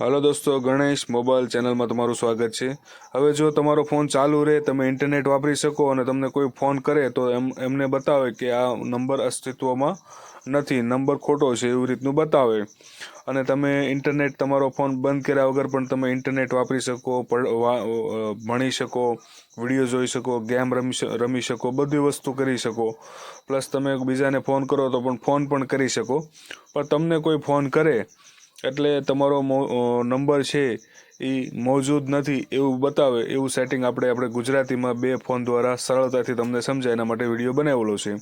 હાલો દોસ્તો, ગણેશ મોબાઈલ ચેનલમાં તમારું સ્વાગત છે. હવે જો તમારો ફોન ચાલુ રહે, તમે ઇન્ટરનેટ વાપરી શકો અને તમને કોઈ ફોન કરે, તો એમ, એમને બતાવે કે આ નંબર અસ્તિત્વમાં નથી, નંબર ખોટો છે, એવું રીતનું બતાવે. અને તમે ઇન્ટરનેટ, તમારો ફોન બંધ કર્યા વગર પણ તમે ઇન્ટરનેટ વાપરી શકો ભણી શકો, વીડિયો જોઈ શકો, ગેમ રમી રમી શકો, બધી વસ્તુ કરી શકો. પ્લસ તમે બીજાને ફોન કરો તો પણ ફોન પણ કરી શકો. પણ તમને કોઈ ફોન કરે એટલે તમારો નંબર છે એ મોજૂદ નથી એવું બતાવે, એવું સેટિંગ આપણે આપણે ગુજરાતીમાં બે ફોન દ્વારા સરળતાથી તમને સમજાય, એના માટે વીડિયો બનાવેલો છે.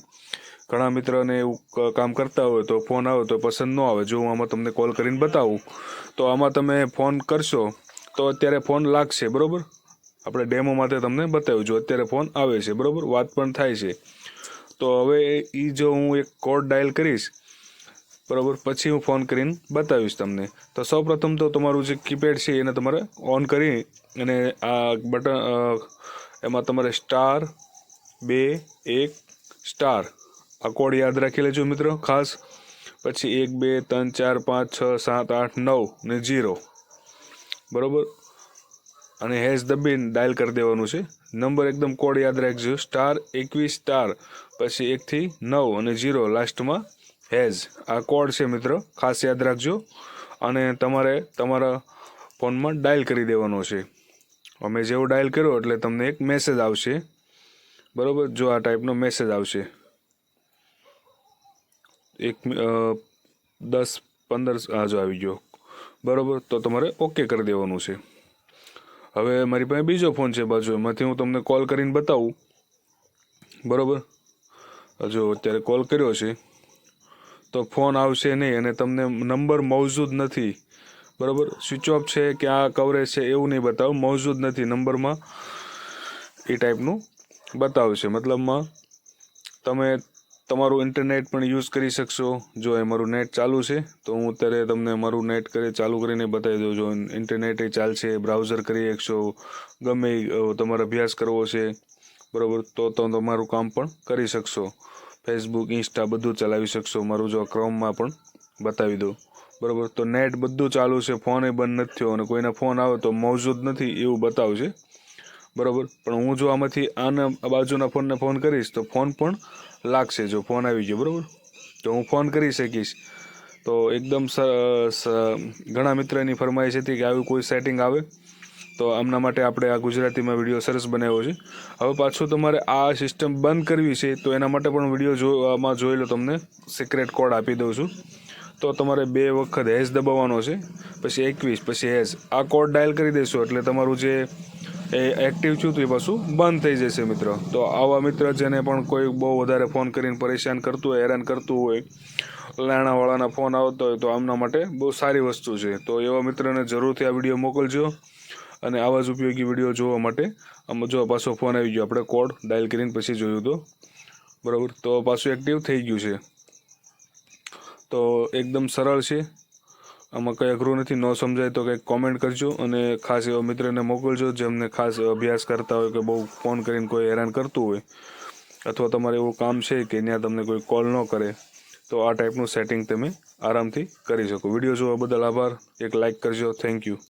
ઘણા મિત્રોને એવું કામ કરતા હોય તો ફોન આવે તો પસંદ ન આવે. જો હું આમાં તમને કોલ કરીને બતાવું, તો આમાં તમે ફોન કરશો, તો અત્યારે ફોન લાગશે, બરાબર? આપણે ડેમો માટે તમને બતાવ્યું, જો અત્યારે ફોન આવે છે, બરાબર? વાત પણ થાય છે. તો હવે એ જો હું એક કોડ ડાયલ કરીશ બરાબર, પછી હું ફોન કરીને બતાવીશ તમને. તો સૌપ્રથમ તો તમારું જે કીપેડ છે એને તમારે ઓન કરી અને આ બટન એમાં તમારે સ્ટાર, બે, એક, સ્ટાર. આ કોડ યાદ રાખી લેજો મિત્રો, ખાસ. પછી એક, બે, ત્રણ, ચાર, પાંચ, છ, સાત, આઠ, નવ ને જીરો બરાબર? અને હેઝ દબીને ડાયલ કરી દેવાનું છે. નંબર એકદમ કોડ યાદ રાખજો. સ્ટાર, એકવીસ, સ્ટાર. પછી એકથી નવ અને જીરો લાસ્ટમાં હેઝ. આ કોડ છે મિત્રો, ખાસ યાદ રાખજો. અને તમારે તમારા ફોનમાં ડાયલ કરી દેવાનો છે. અમે જેવો ડાયલ કર્યો એટલે તમને એક મેસેજ આવશે. બરાબર? જો આ ટાઈપનો મેસેજ આવશે. એક દસ, પંદર, આ જો આવી ગયો. બરાબર? તો તમારે ઓકે કરી દેવાનું છે. હવે મારી પાસે બીજો ફોન છે બાજુ. એમાંથી હું તમને કોલ કરીને બતાવું. બરાબર? જો અત્યારે કોલ કર્યો છે. તો ફોન આવશે નહીં અને તમને નંબર મોજૂદ નથી. બરાબર? સ્વિચ ઓફ છે કે આ કવરેજ છે એવું નહીં બતાવું. મોજૂદ નથી નંબરમાં. એ ટાઈપનું બતાવશે. મતલબમાં તમે તમારું ઇન્ટરનેટ પણ યુઝ કરી શકશો. જો એ મારું નેટ ચાલુ છે, તો હું અત્યારે તમને મારું નેટ કરી ચાલુ કરીને બતાવી દઉં. જો ઇન્ટરનેટ એ ચાલશે બ્રાઉઝર કરી શકશો, ગમે તમારે અભ્યાસ કરવો છે, બરાબર? તો તો તમારું કામ પણ કરી શકશો. ફેસબુક ઇન્સ્ટા બધું ચલાવી શકશો. મારું જો ક્રોમમાં પણ બતાવી દઉં. બરાબર? તો નેટ બધું ચાલુ છે. ફોન એ બંધ નથી થયો અને કોઈના ફોન આવે તો મોજૂદ નથી એવું બતાવશે બરાબર? પણ હું જો આમાંથી આના બાજુના ફોનને ફોન કરીશ તો ફોન પણ લાગશે જો ફોન આવી ગયો. બરાબર? તો હું ફોન કરી શકીશ. તો એકદમ ઘણા મિત્રની ફરમાઈશ હતી કે આવી કોઈ સેટિંગ આવે. તો આમના માટે આપણે આ ગુજરાતીમાં વીડિયો સરસ બનાવ્યો છે. હવે પાછું તમારે આ સિસ્ટમ બંધ કરવી છે, તો એના માટે પણ વીડિયો જોવામાં જોઈ લો તમને. સિક્રેટ કોડ આપી દઉં છું. તો તમારે બે વખત હેઝ દબાવવાનો છે, પછી એકવીસ, પછી હેઝ આ કોડ ડાયલ કરી દેશો, એટલે તમારું જે એ એક્ટિવ થયું હતું એ પાછું બંધ થઈ જશે મિત્ર. તો આવા મિત્ર જેને પણ કોઈ બહુ વધારે ફોન કરીને પરેશાન કરતું હોય, હેરાન કરતું હોય, લાણાવાળાના ફોન આવતો હોય, તો આમના માટે બહુ સારી વસ્તુ છે. તો એવા મિત્રને જરૂરથી આ વીડિયો મોકલજો. અને આવા જ ઉપયોગી વીડિયો જોવા માટે આમાં જો પાછો ફોન આવી ગયો. આપણે કોડ ડાયલ કરીને પછી જોયું તો બરાબર? તો પાછું એક્ટિવ થઈ ગયું છે. તો એકદમ સરળ છે. આમાં કંઈ અઘરું નથી. ન સમજાય તો કંઈક કોમેન્ટ કરજો અને ખાસ એવા મિત્રને મોકલજો જેમને ખાસ અભ્યાસ કરતા હોય કે બહુ ફોન કરીને કોઈ હેરાન કરતું હોય. અથવા તમારે એવું કામ છે કે ત્યાં તમને કોઈ કોલ ન કરે, તો આ ટાઈપનું સેટિંગ તમે આરામથી કરી શકો. વીડિયો જોવા બદલ આભાર. એક લાઇક કરજો. Thank you